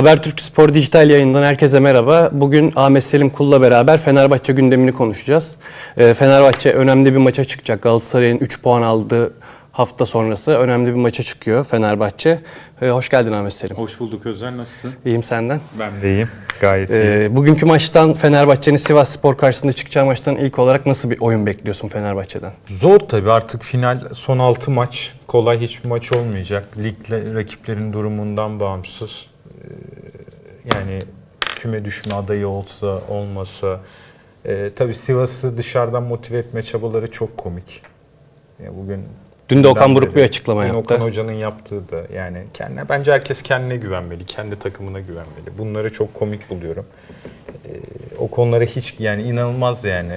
Habertürk Spor Dijital yayından herkese merhaba. Bugün Ahmet Selim Kul'la beraber Fenerbahçe gündemini konuşacağız. Ee, Fenerbahçe önemli bir maça çıkacak. Galatasaray'ın 3 puan aldığı hafta sonrası önemli bir maça çıkıyor Fenerbahçe. Ee, hoş geldin Ahmet Selim. Hoş bulduk Özer nasılsın? İyiyim senden. Ben de iyiyim. Gayet iyi. Ee, bugünkü maçtan Fenerbahçe'nin Sivas Spor karşısında çıkacağı maçtan ilk olarak nasıl bir oyun bekliyorsun Fenerbahçe'den? Zor tabii artık final son 6 maç. Kolay hiçbir maç olmayacak. Ligle rakiplerin durumundan bağımsız. Ee, Yani küme düşme adayı olsa olmasa. Ee, tabii Sivas'ı dışarıdan motive etme çabaları çok komik. Ya bugün Dün de Okan Buruk bir açıklama yaptı. Okan Hoca'nın yaptığı da yani kendine bence herkes kendine güvenmeli, kendi takımına güvenmeli. Bunları çok komik buluyorum. Ee, o konulara hiç yani inanılmaz yani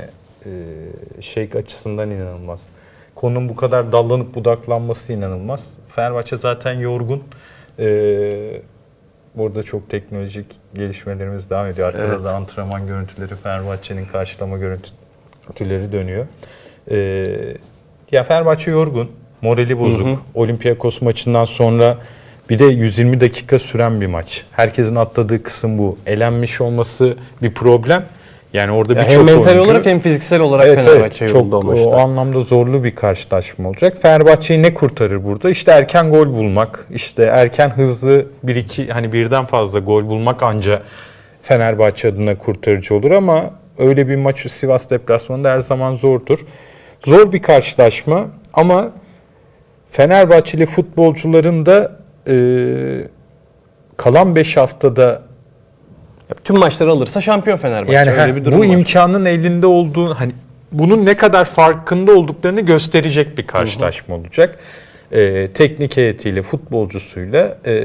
ee, şey açısından inanılmaz. Konunun bu kadar dallanıp budaklanması inanılmaz. Fenerbahçe zaten yorgun. Ee, burada çok teknolojik gelişmelerimiz devam ediyor. Arkada Evet. da antrenman görüntüleri, Fenerbahçe'nin karşılama görüntüleri dönüyor. Ee, ya Fenerbahçe yorgun, morali bozuk. Hı hı. Olympiakos maçından sonra bir de 120 dakika süren bir maç. Herkesin atladığı kısım bu. Elenmiş olması bir problem. Yani orada birçok hem mental oyuncu- olarak hem fiziksel olarak Evet, Fenerbahçe evet, yoruldu çok o maçta. o anlamda zorlu bir karşılaşma olacak. Fenerbahçe'yi ne kurtarır burada? İşte erken gol bulmak, işte erken hızlı bir iki hani birden fazla gol bulmak anca Fenerbahçe adına kurtarıcı olur ama öyle bir maç Sivas deplasmanında her zaman zordur. Zor bir karşılaşma ama Fenerbahçeli futbolcuların da e, kalan 5 haftada Tüm maçları alırsa şampiyon Fenerbahçe. yani Öyle bir durum bu var. imkanın elinde olduğu hani bunun ne kadar farkında olduklarını gösterecek bir karşılaşma olacak. Ee, teknik heyetiyle, futbolcusuyla e,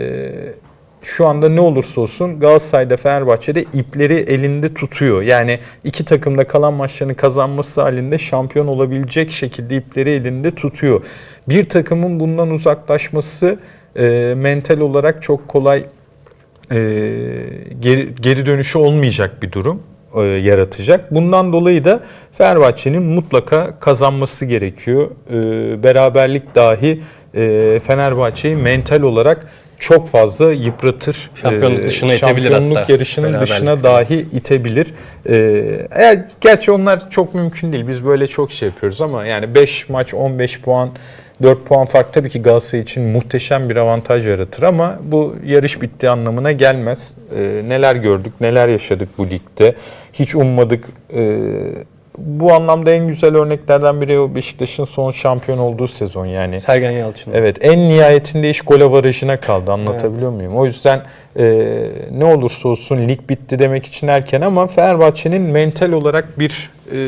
şu anda ne olursa olsun Galatasaray'da Fenerbahçe'de ipleri elinde tutuyor. Yani iki takımda kalan maçlarını kazanması halinde şampiyon olabilecek şekilde ipleri elinde tutuyor. Bir takımın bundan uzaklaşması e, mental olarak çok kolay e, geri, geri dönüşü olmayacak bir durum e, yaratacak. Bundan dolayı da Fenerbahçe'nin mutlaka kazanması gerekiyor. E, beraberlik dahi e, Fenerbahçe'yi mental olarak çok fazla yıpratır. Şampiyonluk E, dışına itebilir şampiyonluk hatta. yarışının dışına dahi itebilir. E, eğer, gerçi onlar çok mümkün değil. Biz böyle çok şey yapıyoruz ama yani 5 maç 15 puan 4 puan fark tabii ki Galatasaray için muhteşem bir avantaj yaratır ama bu yarış bittiği anlamına gelmez. Ee, neler gördük, neler yaşadık bu ligde. Hiç ummadık. Ee, bu anlamda en güzel örneklerden biri o Beşiktaş'ın son şampiyon olduğu sezon yani. Sergen Yalçın. Evet en nihayetinde iş gol avarajına kaldı anlatabiliyor muyum? O yüzden e, ne olursa olsun lig bitti demek için erken ama Fenerbahçe'nin mental olarak bir e,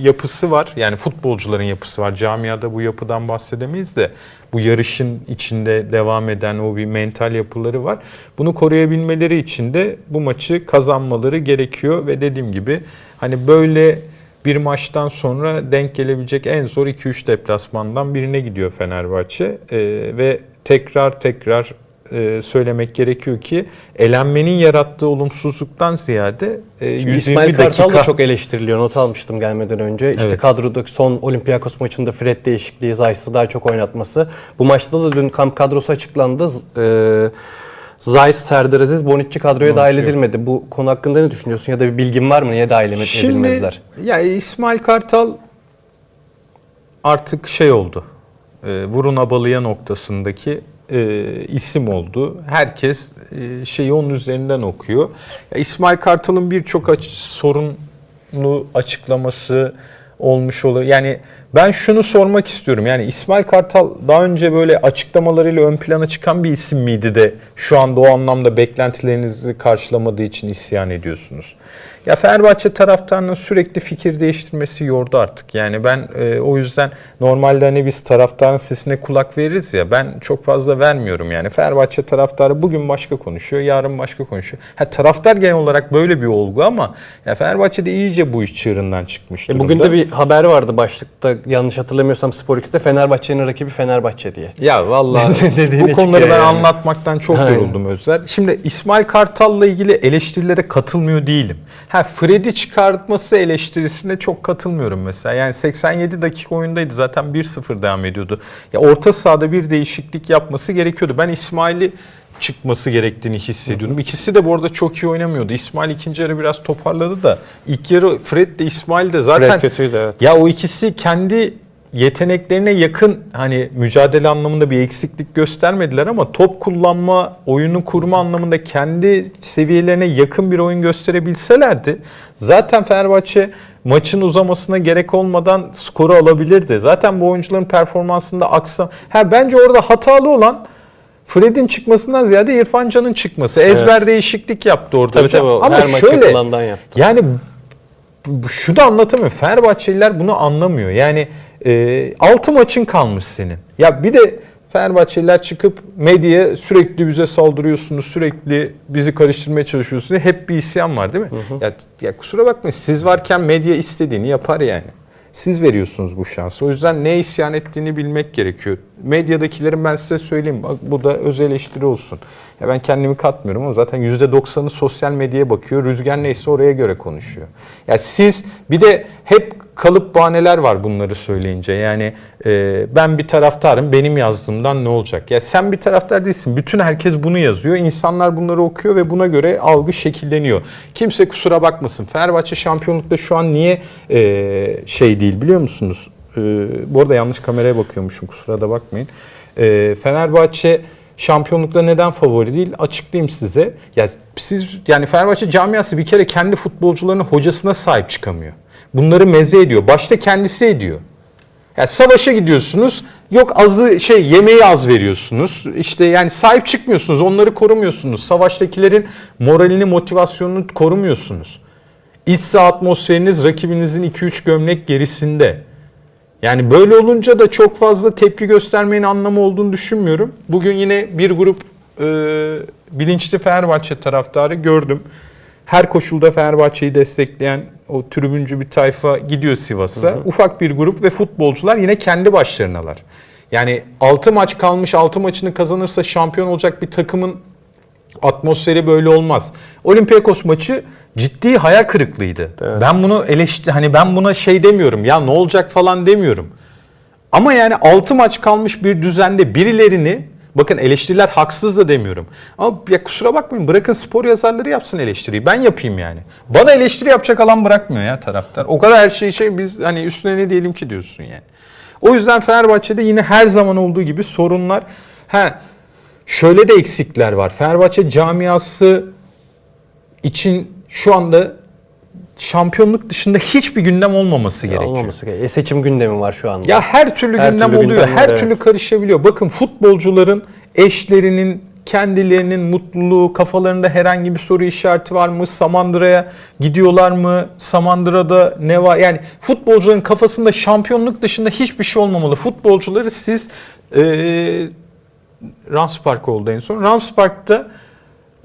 yapısı var. Yani futbolcuların yapısı var. Camiada bu yapıdan bahsedemeyiz de bu yarışın içinde devam eden o bir mental yapıları var. Bunu koruyabilmeleri için de bu maçı kazanmaları gerekiyor ve dediğim gibi hani böyle bir maçtan sonra denk gelebilecek en zor 2-3 deplasmandan birine gidiyor Fenerbahçe. Ee, ve tekrar tekrar e, söylemek gerekiyor ki elenmenin yarattığı olumsuzluktan ziyade e, 120 İsmail Kartal dakika da çok eleştiriliyor. Not almıştım gelmeden önce. İşte Evet. kadrodaki son Olympiakos maçında Fred değişikliği, Zayt'sı daha çok oynatması. Bu maçta da dün kamp kadrosu açıklandı. Z- E, Zayt, Serdar Aziz, Bonucci kadroya dahil yok. edilmedi. Bu konu hakkında ne düşünüyorsun? Ya da bir bilgin var mı? Niye dahil edilmediler? Şimdi ya İsmail Kartal artık şey oldu. E, vurun abalıya noktasındaki e, isim oldu. Herkes e, şeyi onun üzerinden okuyor. Ya İsmail Kartal'ın birçok sorunlu açıklaması olmuş oluyor. Yani ben şunu sormak istiyorum. Yani İsmail Kartal daha önce böyle açıklamalarıyla ön plana çıkan bir isim miydi de şu anda o anlamda beklentilerinizi karşılamadığı için isyan ediyorsunuz? Ya Fenerbahçe taraftarının sürekli fikir değiştirmesi yordu artık. Yani ben e, o yüzden normalde hani biz taraftarın sesine kulak veririz ya ben çok fazla vermiyorum yani. Fenerbahçe taraftarı bugün başka konuşuyor, yarın başka konuşuyor. Ha taraftar genel olarak böyle bir olgu ama ya Fenerbahçe'de iyice bu iş çığırından çıkmış E, durumda. bugün de bir haber vardı başlıkta yanlış hatırlamıyorsam Spor X'te Fenerbahçe'nin rakibi Fenerbahçe diye. Ya vallahi bu konuları ben yani. anlatmaktan çok Aynen. yoruldum Özler. Şimdi İsmail Kartal'la ilgili eleştirilere katılmıyor değilim. Ha Fred'i çıkartması eleştirisine çok katılmıyorum mesela. Yani 87 dakika oyundaydı zaten 1-0 devam ediyordu. Ya orta sahada bir değişiklik yapması gerekiyordu. Ben İsmail'i çıkması gerektiğini hissediyordum. İkisi de bu arada çok iyi oynamıyordu. İsmail ikinci yarı biraz toparladı da ilk yarı Fred de İsmail de zaten Fred kötüydü evet. ya o ikisi kendi yeteneklerine yakın hani mücadele anlamında bir eksiklik göstermediler ama top kullanma, oyunu kurma anlamında kendi seviyelerine yakın bir oyun gösterebilselerdi zaten Fenerbahçe maçın uzamasına gerek olmadan skoru alabilirdi. Zaten bu oyuncuların performansında aksam. Ha bence orada hatalı olan Fred'in çıkmasından ziyade İrfan Can'ın çıkması. Ezber Evet. değişiklik yaptı orada Tabii tabii o Ama her maç şöyle yapılandan yaptı. yani bu- şu da anlatamıyor. Fenerbahçeliler bunu anlamıyor. Yani e, 6 maçın kalmış senin. Ya bir de Fenerbahçeliler çıkıp medyaya sürekli bize saldırıyorsunuz, sürekli bizi karıştırmaya çalışıyorsunuz. Hep bir isyan var değil mi? Ya, ya kusura bakmayın siz varken medya istediğini yapar yani. Siz veriyorsunuz bu şansı. O yüzden ne isyan ettiğini bilmek gerekiyor. Medyadakilerin ben size söyleyeyim. Bak bu da öz eleştiri olsun. Ya ben kendimi katmıyorum ama zaten %90'ı sosyal medyaya bakıyor. Rüzgar neyse oraya göre konuşuyor. Ya siz bir de hep kalıp bahaneler var bunları söyleyince. Yani e, ben bir taraftarım benim yazdığımdan ne olacak? Ya sen bir taraftar değilsin. Bütün herkes bunu yazıyor. İnsanlar bunları okuyor ve buna göre algı şekilleniyor. Kimse kusura bakmasın. Fenerbahçe şampiyonlukta şu an niye e, şey değil biliyor musunuz? E, bu arada yanlış kameraya bakıyormuşum kusura da bakmayın. E, Fenerbahçe şampiyonlukta neden favori değil açıklayayım size. Ya siz yani Fenerbahçe camiası bir kere kendi futbolcularının hocasına sahip çıkamıyor. Bunları meze ediyor. Başta kendisi ediyor. Ya savaşa gidiyorsunuz. Yok azı şey yemeği az veriyorsunuz. İşte yani sahip çıkmıyorsunuz. Onları korumuyorsunuz. Savaştakilerin moralini, motivasyonunu korumuyorsunuz. İç atmosferiniz rakibinizin 2-3 gömlek gerisinde. Yani böyle olunca da çok fazla tepki göstermenin anlamı olduğunu düşünmüyorum. Bugün yine bir grup e, bilinçli Fenerbahçe taraftarı gördüm. Her koşulda Fenerbahçe'yi destekleyen o tribüncü bir tayfa gidiyor Sivas'a. Ufak bir grup ve futbolcular yine kendi başlarınalar. Yani 6 maç kalmış 6 maçını kazanırsa şampiyon olacak bir takımın atmosferi böyle olmaz. Olympiakos maçı ciddi hayal kırıklığıydı. Evet. Ben bunu eleştir hani ben buna şey demiyorum ya ne olacak falan demiyorum. Ama yani 6 maç kalmış bir düzende birilerini bakın eleştiriler haksız da demiyorum. Ama ya kusura bakmayın bırakın spor yazarları yapsın eleştiriyi. Ben yapayım yani. Bana eleştiri yapacak alan bırakmıyor ya taraftar. O kadar her şey şey biz hani üstüne ne diyelim ki diyorsun yani. O yüzden Fenerbahçe'de yine her zaman olduğu gibi sorunlar. Ha şöyle de eksikler var. Fenerbahçe camiası için şu anda şampiyonluk dışında hiçbir gündem olmaması gerekiyor. Olmaması gerekiyor. E, seçim gündemi var şu anda. Ya her türlü Her gündem türlü oluyor. gündem her evet. türlü karışabiliyor. Bakın futbolcuların eşlerinin kendilerinin mutluluğu, kafalarında herhangi bir soru işareti var mı? Samandıra'ya gidiyorlar mı? Samandıra'da ne var? Yani futbolcuların kafasında şampiyonluk dışında hiçbir şey olmamalı. Futbolcuları siz eee Rams Park oldu en son. Rams Park'ta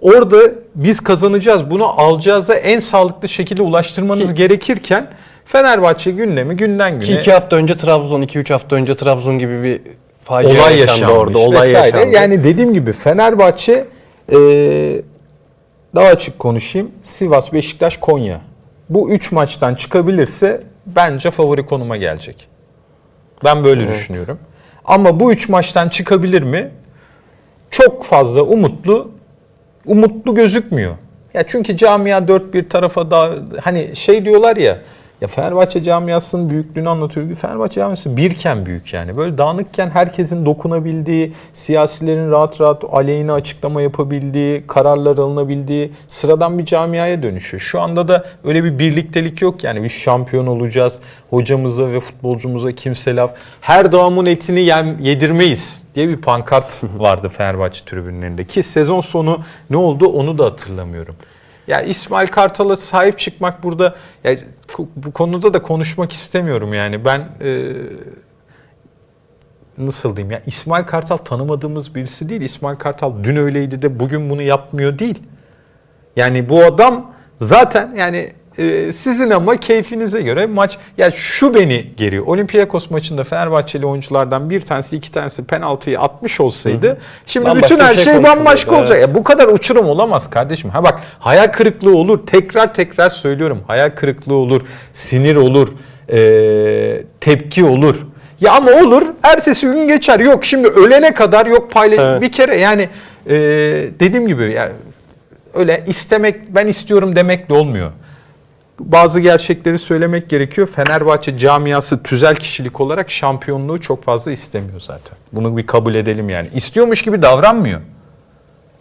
orada biz kazanacağız, bunu alacağıza en sağlıklı şekilde ulaştırmanız Ki- gerekirken Fenerbahçe gündemi günden Ki güne iki hafta önce Trabzon, 2-3 hafta önce Trabzon gibi bir facia olay yaşandı yaşanmış orada. Olay vesaire. yaşandı. Yani dediğim gibi Fenerbahçe e, daha açık konuşayım. Sivas, Beşiktaş, Konya. Bu üç maçtan çıkabilirse bence favori konuma gelecek. Ben böyle düşünüyorum. Ama bu üç maçtan çıkabilir mi? Çok fazla umutlu umutlu gözükmüyor. Ya çünkü camia dört bir tarafa da hani şey diyorlar ya ya Fenerbahçe camiasının büyüklüğünü anlatıyor. Fenerbahçe camiası birken büyük yani. Böyle dağınıkken herkesin dokunabildiği, siyasilerin rahat rahat aleyhine açıklama yapabildiği, kararlar alınabildiği sıradan bir camiaya dönüşüyor. Şu anda da öyle bir birliktelik yok yani biz şampiyon olacağız. Hocamıza ve futbolcumuza kimse laf. Her dağımın etini yem, yedirmeyiz diye bir pankart vardı Fenerbahçe tribünlerinde. Ki sezon sonu ne oldu onu da hatırlamıyorum. Ya İsmail Kartal'a sahip çıkmak burada ya bu konuda da konuşmak istemiyorum yani. Ben e, nasıl diyeyim ya İsmail Kartal tanımadığımız birisi değil. İsmail Kartal dün öyleydi de bugün bunu yapmıyor değil. Yani bu adam zaten yani e, sizin ama keyfinize göre maç ya şu beni geriyor. Olympiakos maçında Fenerbahçeli oyunculardan bir tanesi iki tanesi penaltıyı atmış olsaydı şimdi Bambaşka bütün her şey şey bambaşka konuşuluyordu, olacak. evet. Ya bu kadar uçurum olamaz kardeşim. Ha bak hayal kırıklığı olur. Tekrar tekrar söylüyorum. Hayal kırıklığı olur. Sinir olur. e, tepki olur. Ya ama olur. Ertesi gün geçer. Yok şimdi ölene kadar yok paylaş Evet. bir kere yani e, dediğim gibi yani öyle istemek ben istiyorum demek de olmuyor. Bazı gerçekleri söylemek gerekiyor. Fenerbahçe camiası tüzel kişilik olarak şampiyonluğu çok fazla istemiyor zaten. Bunu bir kabul edelim yani. İstiyormuş gibi davranmıyor.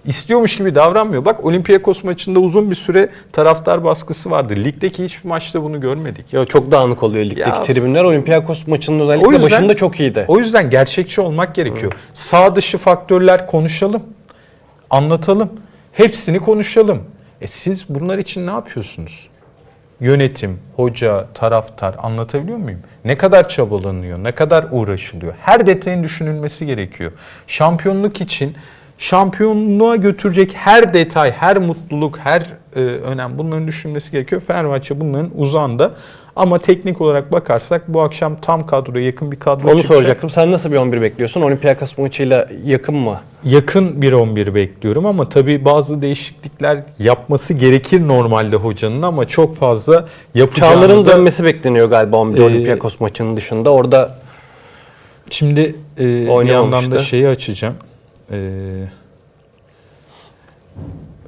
İstiyormuş gibi davranmıyor. Bak Olympiakos maçında uzun bir süre taraftar baskısı vardı. Ligdeki hiçbir maçta bunu görmedik. Ya çok dağınık oluyor ligdeki Ya- tribünler. Olympiakos maçının özellikle O yüzden- başında çok iyiydi. O yüzden gerçekçi olmak gerekiyor. Sağ dışı faktörler konuşalım. Anlatalım. Hepsini konuşalım. E siz bunlar için ne yapıyorsunuz? Yönetim, hoca, taraftar anlatabiliyor muyum? Ne kadar çabalanıyor, ne kadar uğraşılıyor. Her detayın düşünülmesi gerekiyor. Şampiyonluk için şampiyonluğa götürecek her detay, her mutluluk, her e, önem bunların düşünülmesi gerekiyor. Fenerbahçe bunların uzağında. Ama teknik olarak bakarsak bu akşam tam kadroya yakın bir kadro Onu çıkacak. soracaktım. Sen nasıl bir 11 bekliyorsun? Olympiakos maçıyla yakın mı? Yakın bir 11 bekliyorum ama tabii bazı değişiklikler yapması gerekir normalde hocanın ama çok fazla yapacağını Çağlar'ın da- dönmesi bekleniyor galiba 11 Ee, Olympiakos maçının dışında. Orada Şimdi e, bir yandan da şeyi açacağım. E,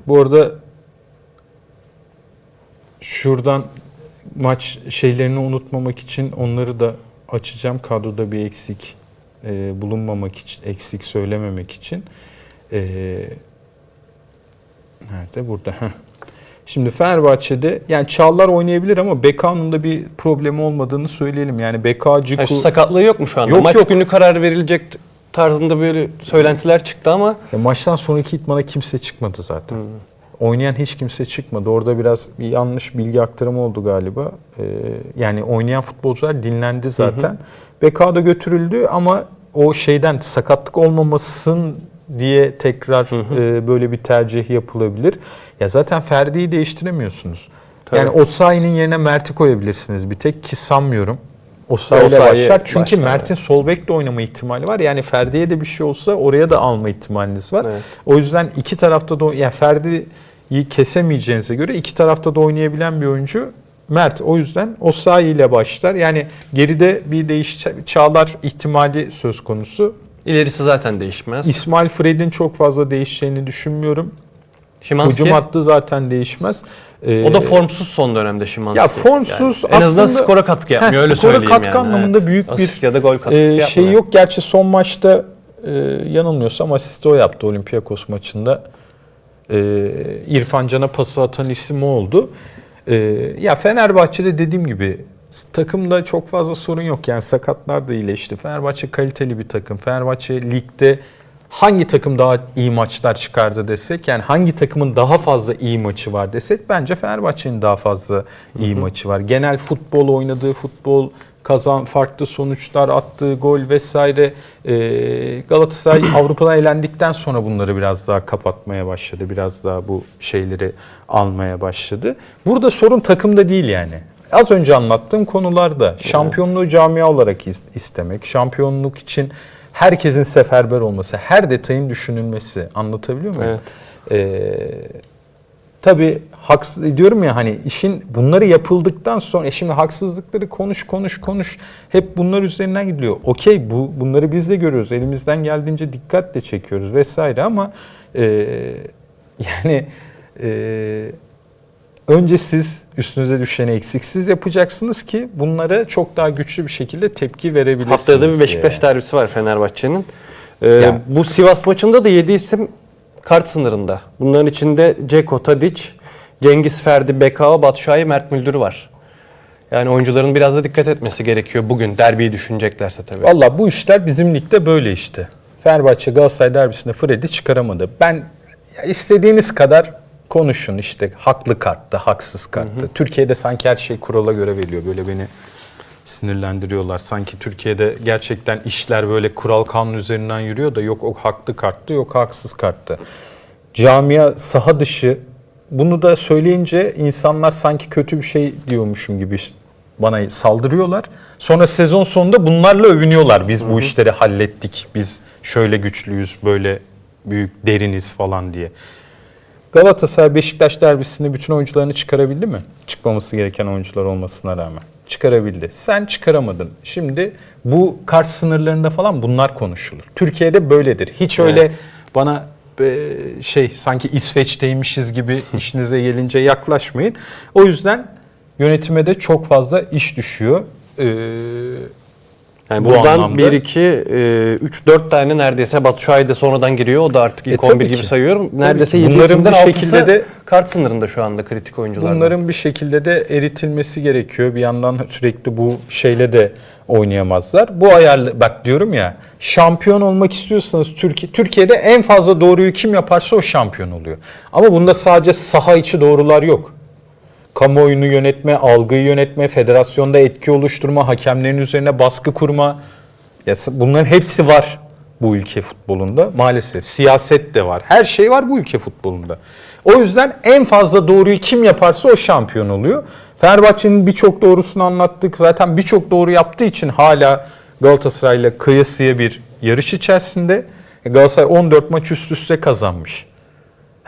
bu arada şuradan maç şeylerini unutmamak için onları da açacağım. Kadroda bir eksik e, bulunmamak için, eksik söylememek için. E, nerede? Burada. Heh. Şimdi Fenerbahçe'de yani Çağlar oynayabilir ama Beka'nın da bir problemi olmadığını söyleyelim. Yani Beka, Ciku... yani sakatlığı yok mu şu anda? Yok, Maç yok. günü karar verilecek tarzında böyle söylentiler çıktı ama Ya maçtan sonraki itmana kimse çıkmadı zaten. Oynayan hiç kimse çıkmadı. Orada biraz bir yanlış bilgi aktarımı oldu galiba. Ee, yani oynayan futbolcular dinlendi zaten. BK da götürüldü ama o şeyden sakatlık olmamasın diye tekrar e, böyle bir tercih yapılabilir. Ya zaten Ferdi'yi değiştiremiyorsunuz. Tabii. Yani Osayi'nin yerine Mert'i koyabilirsiniz bir tek ki sanmıyorum. Osayi ile başlar. Çünkü Mert'in sol bek de oynama ihtimali var. Yani Ferdi'ye de bir şey olsa oraya da alma ihtimaliniz var. Evet. O yüzden iki tarafta da yani Ferdi'yi kesemeyeceğinize göre iki tarafta da oynayabilen bir oyuncu Mert. O yüzden Osayi ile başlar. Yani geride bir değiş Çağlar ihtimali söz konusu. ilerisi zaten değişmez. İsmail Fred'in çok fazla değişeceğini düşünmüyorum. Şimanski, Hücum hattı zaten değişmez. Ee, o da formsuz son dönemde Şimanski. Ya formsuz Yani en azından skora katkı yapmıyor Heh, öyle skora söyleyeyim katkı yani. anlamında büyük bir, Asist ya da gol katkısı yapmıyor. şey yok. Gerçi son maçta e, yanılmıyorsam asisti o yaptı Olympiakos maçında. E, İrfan Can'a pası atan isim o oldu. E, ya Fenerbahçe'de dediğim gibi takımda çok fazla sorun yok. Yani sakatlar da iyileşti. Fenerbahçe kaliteli bir takım. Fenerbahçe ligde hangi takım daha iyi maçlar çıkardı desek yani hangi takımın daha fazla iyi maçı var desek bence Fenerbahçe'nin daha fazla iyi maçı var. Genel futbol oynadığı futbol kazan farklı sonuçlar attığı gol vesaire Ee, Galatasaray Avrupa'dan elendikten sonra bunları biraz daha kapatmaya başladı. Biraz daha bu şeyleri almaya başladı. Burada sorun takımda değil yani. Az önce anlattığım konularda şampiyonluğu camia olarak is- istemek, şampiyonluk için herkesin seferber olması, her detayın düşünülmesi. Anlatabiliyor muyum? Evet. Ee, tabii haksız diyorum ya hani işin bunları yapıldıktan sonra e şimdi haksızlıkları konuş konuş konuş hep bunlar üzerinden gidiliyor. Okey bu bunları biz de görüyoruz. Elimizden geldiğince dikkatle çekiyoruz vesaire ama e, yani e, önce siz üstünüze düşeni eksiksiz yapacaksınız ki bunlara çok daha güçlü bir şekilde tepki verebilirsiniz. Haftaya da bir Beşiktaş diye. derbisi var Fenerbahçe'nin. Ee, Ya. Bu Sivas maçında da 7 isim kart sınırında. Bunların içinde Ceko, Tadic, Cengiz Ferdi, Bekao, Batshuayi, Mert Müldür var. Yani oyuncuların biraz da dikkat etmesi gerekiyor bugün derbiyi düşüneceklerse tabii. Valla bu işler bizim ligde böyle işte. Fenerbahçe Galatasaray derbisinde Fred'i çıkaramadı. Ben istediğiniz kadar konuşun işte haklı kartta, haksız kartta. Türkiye'de sanki her şey kurala göre veriliyor. Böyle beni sinirlendiriyorlar. Sanki Türkiye'de gerçekten işler böyle kural kanun üzerinden yürüyor da yok o haklı karttı yok haksız karttı. Camia saha dışı bunu da söyleyince insanlar sanki kötü bir şey diyormuşum gibi bana saldırıyorlar. Sonra sezon sonunda bunlarla övünüyorlar. Biz bu işleri hallettik. Biz şöyle güçlüyüz, böyle büyük deriniz falan diye. Galatasaray Beşiktaş derbisinde bütün oyuncularını çıkarabildi mi? Çıkmaması gereken oyuncular olmasına rağmen. çıkarabildi. Sen çıkaramadın. Şimdi bu kart sınırlarında falan bunlar konuşulur. Türkiye'de böyledir. Hiç öyle Evet. bana e, şey sanki İsveç'teymişiz gibi işinize gelince yaklaşmayın. O yüzden yönetime de çok fazla iş düşüyor. Ee, Yani Bu buradan anlamda- 1, 2, 3, 4 tane neredeyse Batu Şahin de sonradan giriyor. O da artık ilk E, tabii 11 gibi ki. sayıyorum. Neredeyse ki. 7 Bunların bir 6'sı şekilde de- kart sınırında şu anda kritik oyunculardan. Bunların bir şekilde de eritilmesi gerekiyor. Bir yandan sürekli bu şeyle de oynayamazlar. Bu ayarlı bak diyorum ya şampiyon olmak istiyorsanız Türkiye Türkiye'de en fazla doğruyu kim yaparsa o şampiyon oluyor. Ama bunda sadece saha içi doğrular yok. Kamuoyunu yönetme, algıyı yönetme, federasyonda etki oluşturma, hakemlerin üzerine baskı kurma. Ya bunların hepsi var bu ülke futbolunda maalesef. Siyaset de var. Her şey var bu ülke futbolunda. O yüzden en fazla doğruyu kim yaparsa o şampiyon oluyor. Fenerbahçe'nin birçok doğrusunu anlattık. Zaten birçok doğru yaptığı için hala Galatasaray'la kıyasıya bir yarış içerisinde. Galatasaray 14 maç üst üste kazanmış.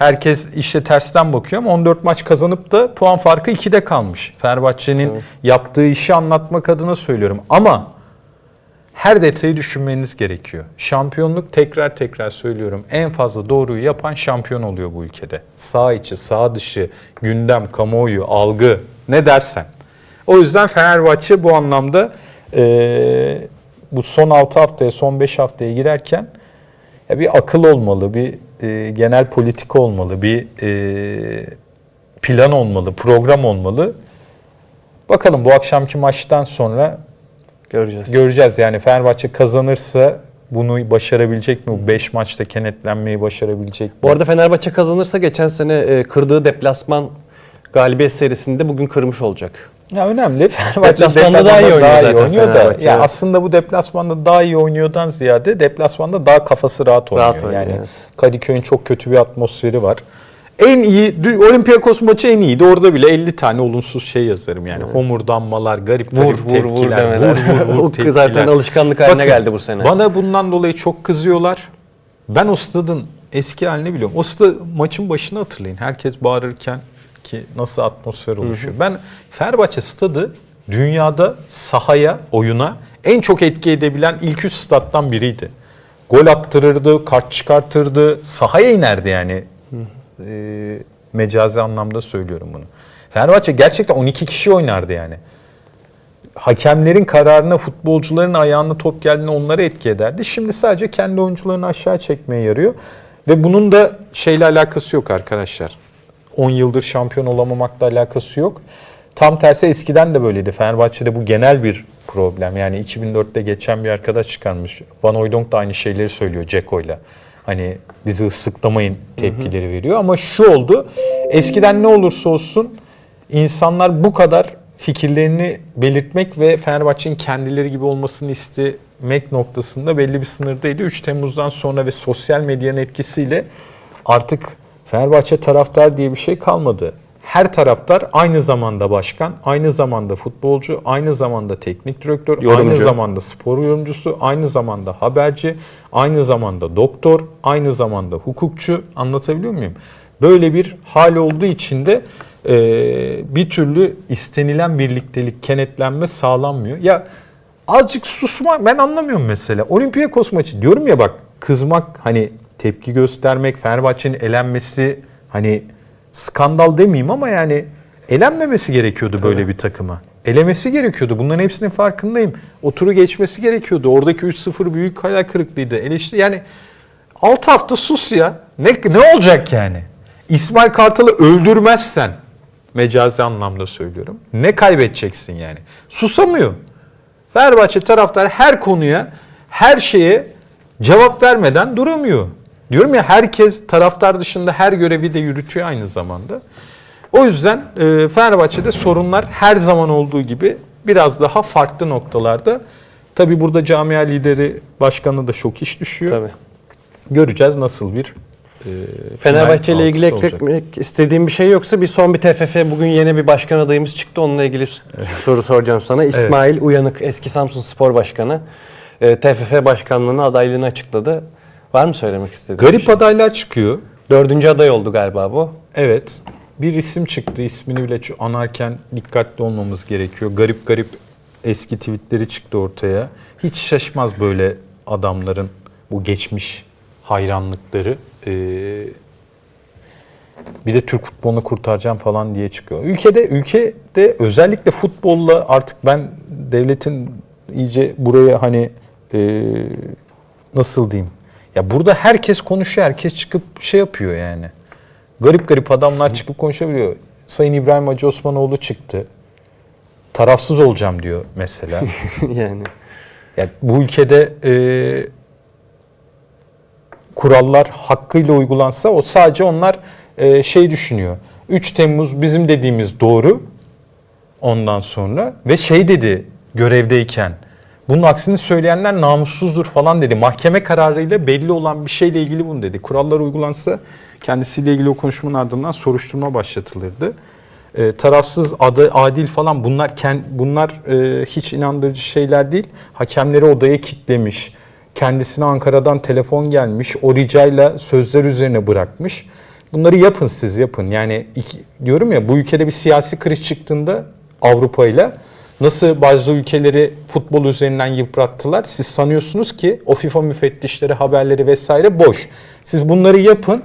Herkes işe tersten bakıyor ama 14 maç kazanıp da puan farkı 2'de kalmış. Fenerbahçe'nin yaptığı işi anlatmak adına söylüyorum. Ama her detayı düşünmeniz gerekiyor. Şampiyonluk tekrar tekrar söylüyorum. En fazla doğruyu yapan şampiyon oluyor bu ülkede. Sağ içi, sağ dışı, gündem, kamuoyu, algı ne dersen. O yüzden Fenerbahçe bu anlamda eee, bu son 6 haftaya, son 5 haftaya girerken ya bir akıl olmalı, bir e, genel politika olmalı, bir e, plan olmalı, program olmalı. Bakalım bu akşamki maçtan sonra göreceğiz. göreceğiz. Yani Fenerbahçe kazanırsa bunu başarabilecek mi? Bu 5 maçta kenetlenmeyi başarabilecek mi? Bu arada Fenerbahçe kazanırsa geçen sene e, kırdığı deplasman galibiyet serisinde bugün kırmış olacak. Ya önemli. Fenerbahçe Deplasmanda daha iyi oynuyor zaten oynuyor da. Ya evet. aslında bu deplasmanda daha iyi oynuyordan ziyade deplasmanda daha kafası rahat oynuyor. Rahat oynuyor, yani evet. Kadıköy'ün çok kötü bir atmosferi var. En iyi Olympiakos maçı en iyiydi. Orada bile 50 tane olumsuz şey yazarım yani. Homurdanmalar, garip Vur garip vur vur tepkiler. demeler. Vur, vur, vur tepkiler. zaten alışkanlık haline Bakın, geldi bu sene. Bana bundan dolayı çok kızıyorlar. Ben o stadın eski halini biliyorum. O stad maçın başını hatırlayın. Herkes bağırırken ki nasıl atmosfer oluşuyor. Ben Fenerbahçe stadı dünyada sahaya, oyuna en çok etki edebilen ilk üç stat'tan biriydi. Gol attırırdı, kart çıkartırdı, sahaya inerdi yani. Ee, mecazi anlamda söylüyorum bunu. Fenerbahçe gerçekten 12 kişi oynardı yani hakemlerin kararına futbolcuların ayağına top geldiğinde onlara etki ederdi. Şimdi sadece kendi oyuncularını aşağı çekmeye yarıyor. Ve bunun da şeyle alakası yok arkadaşlar. 10 yıldır şampiyon olamamakla alakası yok. Tam tersi eskiden de böyleydi. Fenerbahçe'de bu genel bir problem. Yani 2004'te geçen bir arkadaş çıkarmış. Van Hooijdonk da aynı şeyleri söylüyor Ceko'yla. Hani bizi ıslıklamayın tepkileri veriyor. Ama şu oldu. Eskiden ne olursa olsun insanlar bu kadar fikirlerini belirtmek ve Fenerbahçe'nin kendileri gibi olmasını istemek noktasında belli bir sınırdaydı. 3 Temmuz'dan sonra ve sosyal medyanın etkisiyle artık Fenerbahçe taraftar diye bir şey kalmadı. Her taraftar aynı zamanda başkan, aynı zamanda futbolcu, aynı zamanda teknik direktör, aynı Yorumcu. zamanda spor yorumcusu, aynı zamanda haberci, aynı zamanda doktor, aynı zamanda hukukçu anlatabiliyor muyum? Böyle bir hal olduğu için de e, bir türlü istenilen birliktelik, kenetlenme sağlanmıyor. Ya azıcık susma ben anlamıyorum mesela. Olympiakos maçı diyorum ya bak kızmak hani tepki göstermek, Fenerbahçe'nin elenmesi hani skandal demeyeyim ama yani elenmemesi gerekiyordu böyle bir takıma. Elemesi gerekiyordu. Bunların hepsinin farkındayım. O turu geçmesi gerekiyordu. Oradaki 3-0 büyük hayal kırıklığıydı. Eleştiri yani 6 hafta sus ya. Ne, ne olacak yani? İsmail Kartal'ı öldürmezsen mecazi anlamda söylüyorum. Ne kaybedeceksin yani? Susamıyor. Fenerbahçe taraftar her konuya, her şeye cevap vermeden duramıyor. Diyorum ya herkes taraftar dışında her görevi de yürütüyor aynı zamanda. O yüzden e, Fenerbahçe'de sorunlar her zaman olduğu gibi biraz daha farklı noktalarda. Tabi burada camia lideri başkanı da çok iş düşüyor. Tabii. Göreceğiz nasıl bir e, Fenerbahçe ile ilgili eklemek istediğim bir şey yoksa bir son bir TFF bugün yeni bir başkan adayımız çıktı. Onunla ilgili soru soracağım sana. İsmail Uyanık eski Samsun Spor Başkanı e, TFF başkanlığına adaylığını açıkladı. Var mı söylemek istediğin? Garip şey? adaylar çıkıyor. Dördüncü aday oldu galiba bu. Evet. bir isim çıktı. İsmini bile anarken dikkatli olmamız gerekiyor. Garip garip eski tweetleri çıktı ortaya. Hiç şaşmaz böyle adamların bu geçmiş hayranlıkları. Ee, bir de Türk futbolunu kurtaracağım falan diye çıkıyor. Ülkede ülkede özellikle futbolla artık ben devletin iyice buraya hani e, nasıl diyeyim? Ya burada herkes konuşuyor, herkes çıkıp şey yapıyor yani. Garip garip adamlar çıkıp konuşabiliyor. Sayın İbrahim Hacı Osmanoğlu çıktı. Tarafsız olacağım diyor mesela. yani. Ya bu ülkede e, kurallar hakkıyla uygulansa o sadece onlar e, şey düşünüyor. 3 Temmuz bizim dediğimiz doğru ondan sonra ve şey dedi görevdeyken bunun aksini söyleyenler namussuzdur falan dedi. Mahkeme kararıyla belli olan bir şeyle ilgili bunu dedi. Kurallar uygulansa kendisiyle ilgili o konuşmanın ardından soruşturma başlatılırdı. E, tarafsız, adı, adil falan bunlar kend, bunlar e, hiç inandırıcı şeyler değil. Hakemleri odaya kitlemiş. Kendisine Ankara'dan telefon gelmiş. O ricayla sözler üzerine bırakmış. Bunları yapın siz yapın. Yani iki, diyorum ya bu ülkede bir siyasi kriz çıktığında Avrupa ile nasıl bazı ülkeleri futbol üzerinden yıprattılar. Siz sanıyorsunuz ki o FIFA müfettişleri, haberleri vesaire boş. Siz bunları yapın.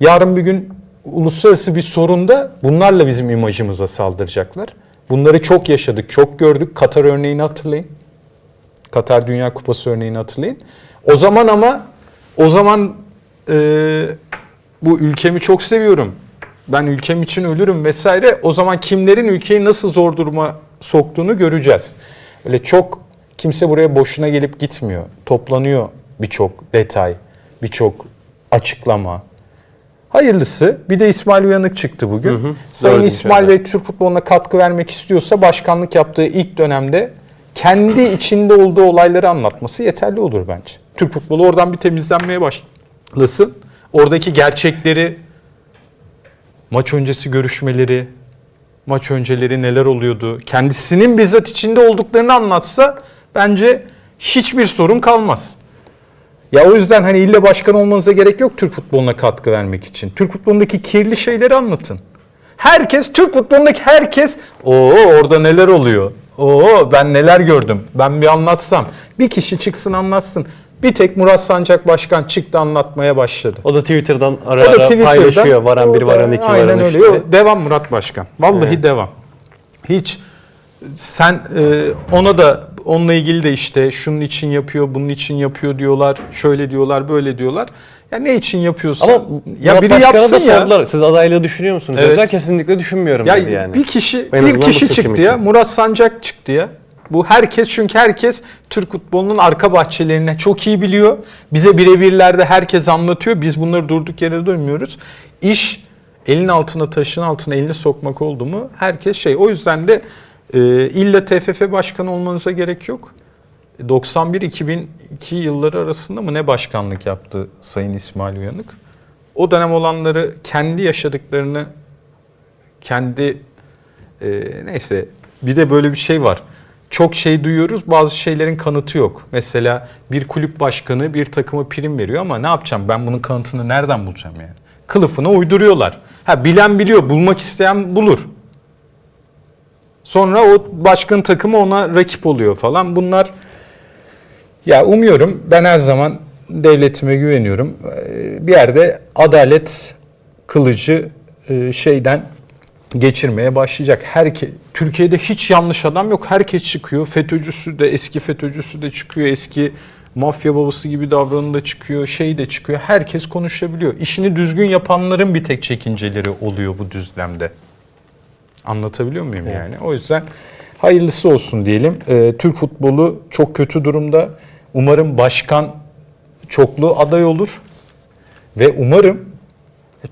Yarın bir gün uluslararası bir sorunda bunlarla bizim imajımıza saldıracaklar. Bunları çok yaşadık, çok gördük. Katar örneğini hatırlayın. Katar Dünya Kupası örneğini hatırlayın. O zaman ama o zaman e, bu ülkemi çok seviyorum. Ben ülkem için ölürüm vesaire. O zaman kimlerin ülkeyi nasıl zor duruma soktuğunu göreceğiz. Öyle çok kimse buraya boşuna gelip gitmiyor. Toplanıyor birçok detay, birçok açıklama. Hayırlısı. Bir de İsmail Uyanık çıktı bugün. Sayın Gördüm İsmail şöyle. Bey Türk futboluna katkı vermek istiyorsa başkanlık yaptığı ilk dönemde kendi içinde olduğu olayları anlatması yeterli olur bence. Türk futbolu oradan bir temizlenmeye başlasın. Oradaki gerçekleri, maç öncesi görüşmeleri, maç önceleri neler oluyordu, kendisinin bizzat içinde olduklarını anlatsa bence hiçbir sorun kalmaz. Ya o yüzden hani ille başkan olmanıza gerek yok Türk futboluna katkı vermek için. Türk futbolundaki kirli şeyleri anlatın. Herkes, Türk futbolundaki herkes, o orada neler oluyor? Oo ben neler gördüm. Ben bir anlatsam. Bir kişi çıksın anlatsın. Bir tek Murat Sancak Başkan çıktı anlatmaya başladı. O da Twitter'dan ara ara paylaşıyor. Varan bir varan iki aynen varan öyle. üç diye. Devam Murat Başkan. Vallahi Evet. devam. Hiç sen e, ona da onunla ilgili de işte şunun için yapıyor, bunun için yapıyor diyorlar. Şöyle diyorlar, böyle diyorlar. Ya ne için yapıyorsa Ama ya Murat biri Başkan'a yapsın da ya. sordular. Siz adaylığı düşünüyor musunuz? Evet. Dediler kesinlikle düşünmüyorum Ya dedi yani. bir kişi En bir azından bu kişi seçim çıktı ya. için. Murat Sancak çıktı ya. Bu herkes çünkü herkes Türk futbolunun arka bahçelerine çok iyi biliyor. Bize birebirlerde herkes anlatıyor. Biz bunları durduk yere dönmüyoruz. İş elin altına taşın altına elini sokmak oldu mu herkes şey. O yüzden de e, illa TFF başkanı olmanıza gerek yok. 91-2002 yılları arasında mı ne başkanlık yaptı Sayın İsmail Uyanık? O dönem olanları kendi yaşadıklarını kendi e, neyse bir de böyle bir şey var. Çok şey duyuyoruz bazı şeylerin kanıtı yok. Mesela bir kulüp başkanı bir takıma prim veriyor ama ne yapacağım ben bunun kanıtını nereden bulacağım yani? Kılıfına uyduruyorlar. Ha bilen biliyor bulmak isteyen bulur. Sonra o başkan takımı ona rakip oluyor falan. Bunlar ya umuyorum ben her zaman devletime güveniyorum. Ee, Bir yerde adalet kılıcı e, şeyden geçirmeye başlayacak. Herke Türkiye'de hiç yanlış adam yok. Herkes çıkıyor. FETÖ'cüsü de eski FETÖ'cüsü de çıkıyor. Eski mafya babası gibi davranın da çıkıyor. Şey de çıkıyor. Herkes konuşabiliyor. İşini düzgün yapanların bir tek çekinceleri oluyor bu düzlemde. Anlatabiliyor muyum yani? O yüzden hayırlısı olsun diyelim. Ee, Türk futbolu çok kötü durumda. Umarım başkan çoklu aday olur. Ve umarım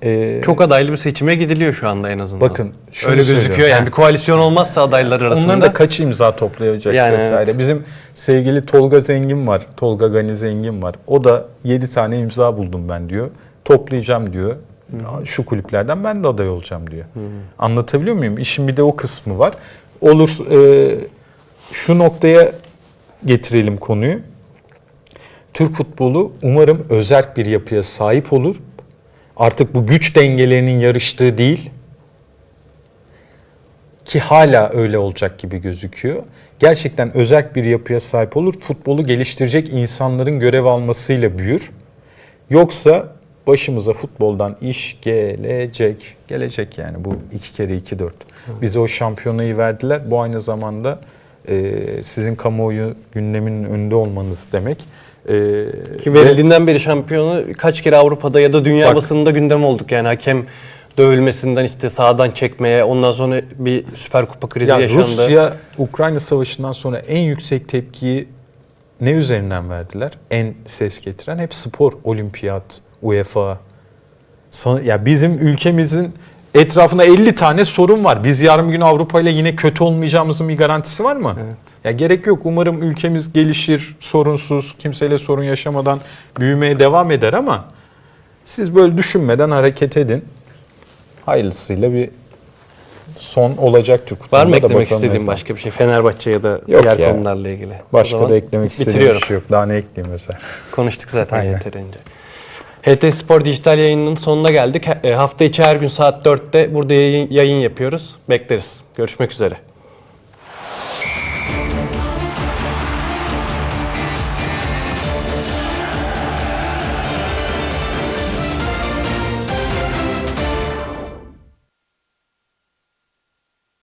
e, Çok adaylı bir seçime gidiliyor şu anda en azından. Bakın, şunu Öyle gözüküyor yani. Bir koalisyon olmazsa adaylar arasında. onların da kaç imza toplayacak Yani vesaire. evet. Bizim sevgili Tolga Zengin var. Tolga Gani Zengin var. O da 7 tane imza buldum ben diyor. Toplayacağım diyor. Şu kulüplerden ben de aday olacağım diyor. Anlatabiliyor muyum? İşin bir de o kısmı var. Olur e, şu noktaya getirelim konuyu. Türk futbolu umarım özerk bir yapıya sahip olur. Artık bu güç dengelerinin yarıştığı değil, ki hala öyle olacak gibi gözüküyor. Gerçekten özel bir yapıya sahip olur. Futbolu geliştirecek insanların görev almasıyla büyür. Yoksa başımıza futboldan iş gelecek. Gelecek yani bu iki kere iki dört. Bize o şampiyonayı verdiler. Bu aynı zamanda sizin kamuoyu gündeminin önünde olmanız demek. E, Ki ve- verildiğinden beri şampiyonu kaç kere Avrupa'da ya da dünya Bak. basınında gündem olduk. Yani hakem dövülmesinden işte sağdan çekmeye ondan sonra bir süper kupa krizi Ya yaşandı. Rusya Ukrayna savaşından sonra en yüksek tepkiyi ne üzerinden verdiler? En ses getiren hep spor, olimpiyat, UEFA. Ya bizim ülkemizin etrafında 50 tane sorun var. Biz yarın gün Avrupa ile yine kötü olmayacağımızın bir garantisi var mı? Evet. Ya gerek yok. Umarım ülkemiz gelişir, sorunsuz, kimseyle sorun yaşamadan büyümeye devam eder ama siz böyle düşünmeden hareket edin. Hayırlısıyla bir son olacak Türk Var mı eklemek bakalım istediğin başka bir şey? Fenerbahçe ya da Yok diğer ya. konularla ilgili. Başka da eklemek istediğim bitiriyorum. bir şey yok. Daha ne ekleyeyim mesela? Konuştuk zaten yeterince. HT Spor dijital yayınının sonuna geldik. E, Hafta içi her gün saat 4'te burada yayın, yayın yapıyoruz. Bekleriz. Görüşmek üzere.